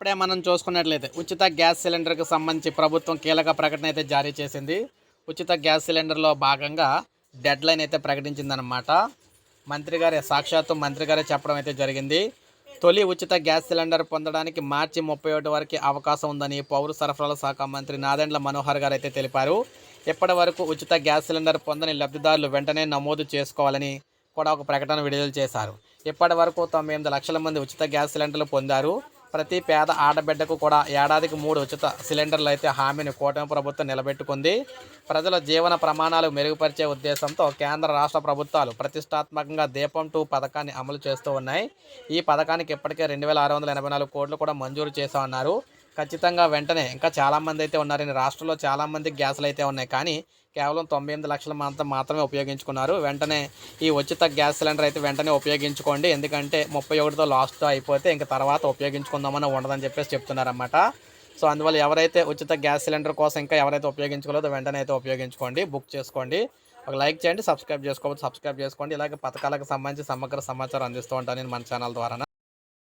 ఇప్పుడే మనం చూసుకున్నట్లయితే ఉచిత గ్యాస్ సిలిండర్కి సంబంధించి ప్రభుత్వం కీలక ప్రకటన అయితే జారీ చేసింది. ఉచిత గ్యాస్ సిలిండర్లో భాగంగా డెడ్ లైన్ అయితే ప్రకటించిందనమాట మంత్రి గారే సాక్షాత్తు మంత్రి గారే చెప్పడం అయితే జరిగింది. తొలి ఉచిత గ్యాస్ సిలిండర్ పొందడానికి మార్చి ముప్పై ఒకటి వరకు అవకాశం ఉందని పౌర సరఫరాల శాఖ మంత్రి నాదెండ్ల మనోహర్ గారు అయితే తెలిపారు. ఇప్పటి వరకు ఉచిత గ్యాస్ సిలిండర్ పొందని లబ్ధిదారులు వెంటనే నమోదు చేసుకోవాలని కూడా ఒక ప్రకటన విడుదల చేశారు. ఇప్పటి వరకు తొంభై ఎనిమిది లక్షల మంది ఉచిత గ్యాస్ సిలిండర్లు పొందారు. ప్రతి పేద ఆడబిడ్డకు కూడా ఏడాదికి మూడు ఉచిత సిలిండర్లు అయితే హామీని కూటమి ప్రభుత్వం నిలబెట్టుకుంది. ప్రజల జీవన ప్రమాణాలు మెరుగుపరిచే ఉద్దేశంతో కేంద్ర రాష్ట్ర ప్రభుత్వాలు ప్రతిష్టాత్మకంగా దీపం టూ పథకాన్ని అమలు చేస్తూ ఉన్నాయి. ఈ పథకానికి ఇప్పటికే రెండు వేల ఆరు వందల ఎనభై నాలుగు కోట్లు కూడా మంజూరు చేశామన్నారు. ఖచ్చితంగా వెంటనే. ఇంకా చాలామంది అయితే ఉన్నారని రాష్ట్రంలో చాలామంది గ్యాసులు అయితే ఉన్నాయి. కానీ కేవలం తొంభై ఎనిమిది లక్షల మాత్రం మాత్రమే ఉపయోగించుకున్నారు. వెంటనే ఈ ఉచిత గ్యాస్ సిలిండర్ అయితే వెంటనే ఉపయోగించుకోండి. ఎందుకంటే ముప్పై ఒకటితో లాస్ట్ అయిపోతే ఇంకా తర్వాత ఉపయోగించుకుందామని ఉండదని చెప్పేసి చెప్తున్నారన్నమాట. సో అందువల్ల ఎవరైతే ఉచిత గ్యాస్ సిలిండర్ కోసం ఇంకా ఎవరైతే ఉపయోగించుకోలేదో వెంటనే అయితే ఉపయోగించుకోండి. బుక్ చేసుకోండి. ఒక లైక్ చేయండి. సబ్స్క్రైబ్ చేసుకోవచ్చు సబ్స్క్రైబ్ చేసుకోండి. ఇలాగే పథకాలకు సంబంధించి సమగ్ర సమాచారం అందిస్తూ ఉంటాను నేను మన ఛానల్ ద్వారా.